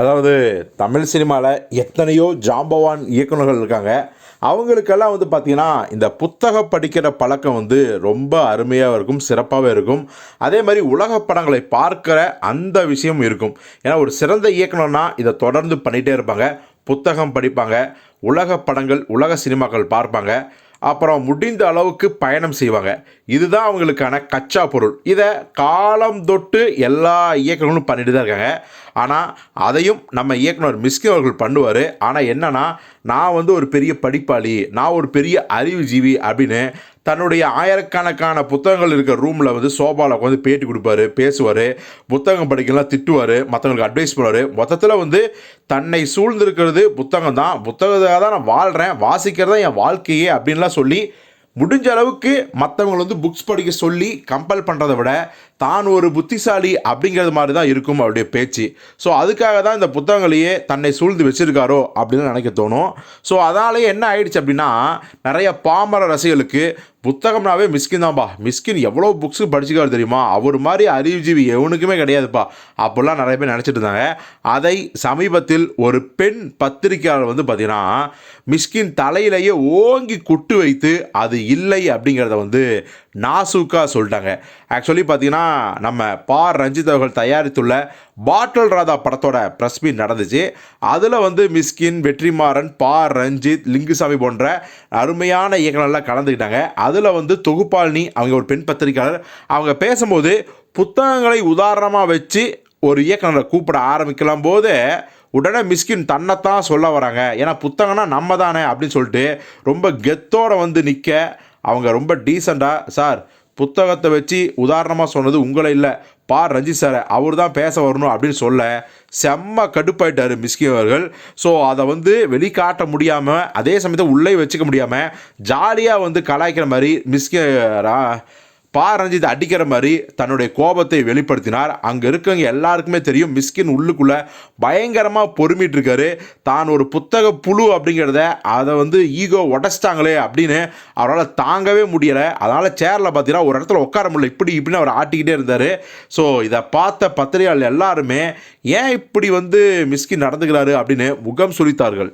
அதாவது தமிழ் சினிமாவில் எத்தனையோ ஜாம்பவான் இயக்குனர்கள் இருக்காங்க. அவங்களுக்கெல்லாம் வந்து பார்த்திங்கன்னா இந்த புத்தகம் படிக்கிற பழக்கம் வந்து ரொம்ப அருமையாக இருக்கும் சிறப்பாகவே இருக்கும். அதே மாதிரி உலக படங்களை பார்க்கிற அந்த விஷயம் இருக்கும். ஏன்னா ஒரு சிறந்த இயக்குனர்னா இதை தொடர்ந்து பண்ணிகிட்டே இருப்பாங்க புத்தகம் படிப்பாங்க உலக படங்கள் உலக சினிமாக்கள் பார்ப்பாங்க. அப்புறம் முடிந்த அளவுக்கு பயணம் செய்வாங்க. இதுதான் அவங்களுக்கான கச்சா பொருள். இதை காலம் தொட்டு எல்லா இயக்குநர்களும் பண்ணிட்டு தான் இருக்காங்க. ஆனால் அதையும் நம்ம இயக்குனர் மிஸ்கி அவர்கள் பண்ணுவார். ஆனால் என்னன்னா நான் வந்து ஒரு பெரிய படிப்பாளி நான் ஒரு பெரிய அறிவுஜீவி அப்படின்னு தன்னுடைய ஆயிரக்கணக்கான புத்தகங்கள் இருக்கிற ரூமில் வந்து சோபாவில் உட்காந்து பேட்டி கொடுப்பாரு பேசுவார் புத்தகம் படிக்கலாம் திட்டுவார் மற்றவங்களுக்கு அட்வைஸ் பண்ணுவார். மொத்தத்தில் வந்து தன்னை சூழ்ந்திருக்கிறது புத்தகம் தான். புத்தகத்தை தான் நான் வாழ்கிறேன் வாசிக்கிறது தான் என் வாழ்க்கையே அப்படின்லாம் சொல்லி முடிஞ்ச அளவுக்கு மற்றவங்களை வந்து புக்ஸ் படிக்க சொல்லி கம்பல் பண்ணுறதை விட தான் ஒரு புத்திசாலி அப்படிங்கிறது மாதிரி தான் இருக்கும் அவருடைய பேச்சு. ஸோ அதுக்காக தான் இந்த புத்தகங்களையே தன்னை சூழ்ந்து வச்சிருக்காரோ அப்படின்னு நினைக்க தோணும். ஸோ அதனாலேயே என்ன ஆயிடுச்சு அப்படின்னா நிறைய பாமர ரசிகளுக்கு புத்தகம்னாவே மிஸ்கின் தான்ப்பா மிஸ்கின் எவ்வளோ புக்ஸ் படிச்சுக்காரு தெரியுமா? அவர் மாதிரி அறிவுஜீவி எவனுக்குமே கிடையாதுப்பா. அப்படிலாம் நிறைய பேர் நினச்சிட்டு இருந்தாங்க. அதை சமீபத்தில் ஒரு பெண் பத்திரிகையாளர் வந்து பார்த்தீங்கன்னா மிஸ்கின் தலையிலேயே ஓங்கி குட்டு வைத்து அது இல்லை அப்படிங்கிறத வந்து நாசுக்காக சொல்லிட்டாங்க. ஆக்சுவலி பார்த்தீங்கன்னா நம்ம பா ரஞ்சித் அவர்கள் தயாரித்துள்ள பாட்டில் ராதா படத்தோட ப்ரெஸ் மீட் நடந்துச்சு. அதில் வந்து மிஸ்கின் வெற்றிமாறன் பா ரஞ்சித் லிங்குசாமி போன்ற அருமையான இயக்குனர்லாம் கலந்துக்கிட்டாங்க. அதில் வந்து தொகுப்பாளினி அவங்க ஒரு பெண் பத்திரிகையாளர். அவங்க பேசும்போது புத்தகங்களை உதாரணமாக வச்சு ஒரு இயக்குநரை கூப்பிட ஆரம்பிக்கலாம் போது உடனே மிஸ்கின் தன்னைத்தான் சொல்ல வராங்க. ஏன்னா புத்தகம்னா நம்ம தானே அப்படின்னு சொல்லிட்டு ரொம்ப கெத்தோட வந்து நிற்க அவங்க ரொம்ப டீசெண்டாக சார் புத்தகத்தை வச்சு உதாரணமாக சொன்னது உங்களை இல்லை. பா. ரஞ்சித் சார் அவர் தான் பேச வரணும் அப்படின்னு சொல்ல செம்ம கடுப்பாயிட்டார் மிஸ்கி அவர்கள். ஸோ அதை வந்து வெளிக்காட்ட முடியாமல் அதே சமயத்தை உள்ளே வச்சுக்க முடியாமல் ஜாலியாக வந்து கலாய்க்கிற மாதிரி மிஸ்கி ரா- பா ரஞ்சித் அடிக்கிற மாதிரி தன்னுடைய கோபத்தை வெளிப்படுத்தினார். அங்கே இருக்கவங்க எல்லாருக்குமே தெரியும் மிஸ்கின் உள்ளுக்குள்ளே பயங்கரமாக பொறுமிட்டு இருக்காரு. தான் ஒரு புத்தக புழு அப்படிங்கிறத அதை வந்து ஈகோ உடச்சிட்டாங்களே அப்படின்னு அவரால் தாங்கவே முடியலை. அதனால் சேரில் பார்த்தீங்கன்னா ஒரு இடத்துல உட்கார முடியல. இப்படி இப்படின்னு அவர் ஆட்டிக்கிட்டே இருந்தார். ஸோ இதை பார்த்த பத்திரிகையாளர் எல்லாருமே ஏன் இப்படி வந்து மிஸ்கின் நடந்துக்கிறாரு? அப்படின்னு முகம் சுழித்தார்கள்